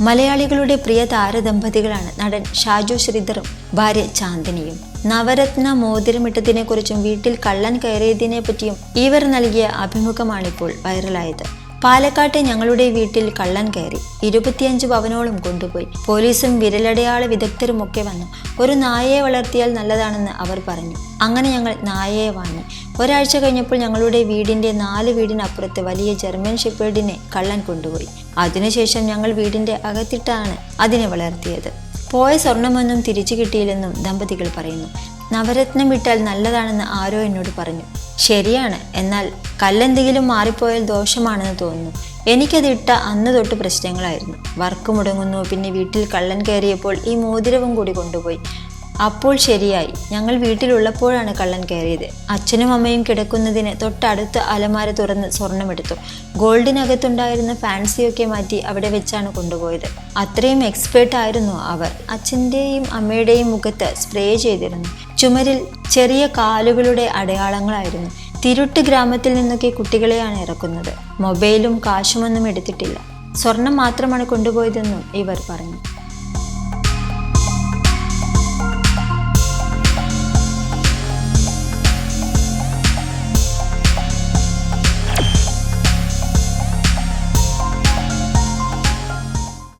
മലയാളികളുടെ പ്രിയ താരദമ്പതികളാണ് നടൻ ഷാജു ശ്രീധറും ഭാര്യ ചാന്ദിനിയും. നവരത്ന മോതിരമിട്ടതിനെക്കുറിച്ചും വീട്ടിൽ കള്ളൻ കയറിയതിനെ പറ്റിയും ഇവർ നൽകിയ അഭിമുഖമാണിപ്പോൾ വൈറലായത്. പാലക്കാട്ടെ ഞങ്ങളുടെ വീട്ടിൽ കള്ളൻ കയറി. ഇരുപത്തിയഞ്ച് പവനോളം കൊണ്ടുപോയി. പോലീസും വിരലടയാള വിദഗ്ധരും ഒക്കെ വന്നു. ഒരു നായയെ വളർത്തിയാൽ നല്ലതാണെന്ന് അവർ പറഞ്ഞു. അങ്ങനെ ഞങ്ങൾ നായയെ വാങ്ങി. ഒരാഴ്ച കഴിഞ്ഞപ്പോൾ ഞങ്ങളുടെ വീടിന്റെ നാല് വീടിനപ്പുറത്ത് വലിയ ജർമ്മൻ ഷെപ്പേർഡിനെ കള്ളൻ കൊണ്ടുപോയി. അതിനുശേഷം ഞങ്ങൾ വീടിന്റെ അകത്തിട്ടാണ് അതിനെ വളർത്തിയത്. പോയ സ്വർണമൊന്നും തിരിച്ചു കിട്ടിയില്ലെന്നും ദമ്പതികൾ പറയുന്നു. നവരത്നം വിട്ടാൽ നല്ലതാണെന്ന് ആരോ എന്നോട് പറഞ്ഞു. ശരിയാണ്. എന്നാൽ കല്ലെന്തെങ്കിലും മാറിപ്പോയാൽ ദോഷമാണെന്ന് തോന്നുന്നു. എനിക്കത് ഇട്ട അന്ന് തൊട്ട് പ്രശ്നങ്ങളായിരുന്നു. വർക്ക് മുടങ്ങുന്നു പിന്നെ വീട്ടിൽ കള്ളൻ കയറിയപ്പോൾ ഈ മോതിരവും കൂടി കൊണ്ടുപോയി. അപ്പോൾ ശരിയായി. ഞങ്ങൾ വീട്ടിലുള്ളപ്പോഴാണ് കള്ളൻ കയറിയത്. അച്ഛനും അമ്മയും കിടക്കുന്നതിന് തൊട്ടടുത്ത് അലമാര തുറന്ന് സ്വർണമെടുത്തു. ഗോൾഡിനകത്തുണ്ടായിരുന്ന ഫാൻസിയൊക്കെ മാറ്റി അവിടെ വെച്ചാണ് കൊണ്ടുപോയത്. അത്രയും എക്സ്പേർട്ട് ആയിരുന്നു അവർ. അച്ഛന്റെയും അമ്മയുടെയും മുഖത്ത് സ്പ്രേ ചെയ്തിരുന്നു. ചുമരിൽ ചെറിയ കാലുകളുടെ അടയാളങ്ങളായിരുന്നു. തിരുട്ട് ഗ്രാമത്തിൽ നിന്നൊക്കെ കുട്ടികളെയാണ് ഇറക്കുന്നത്. മൊബൈലും കാശുമൊന്നും എടുത്തിട്ടില്ല. സ്വർണം മാത്രമാണ് കൊണ്ടുപോയതെന്നും ഇവർ പറഞ്ഞു.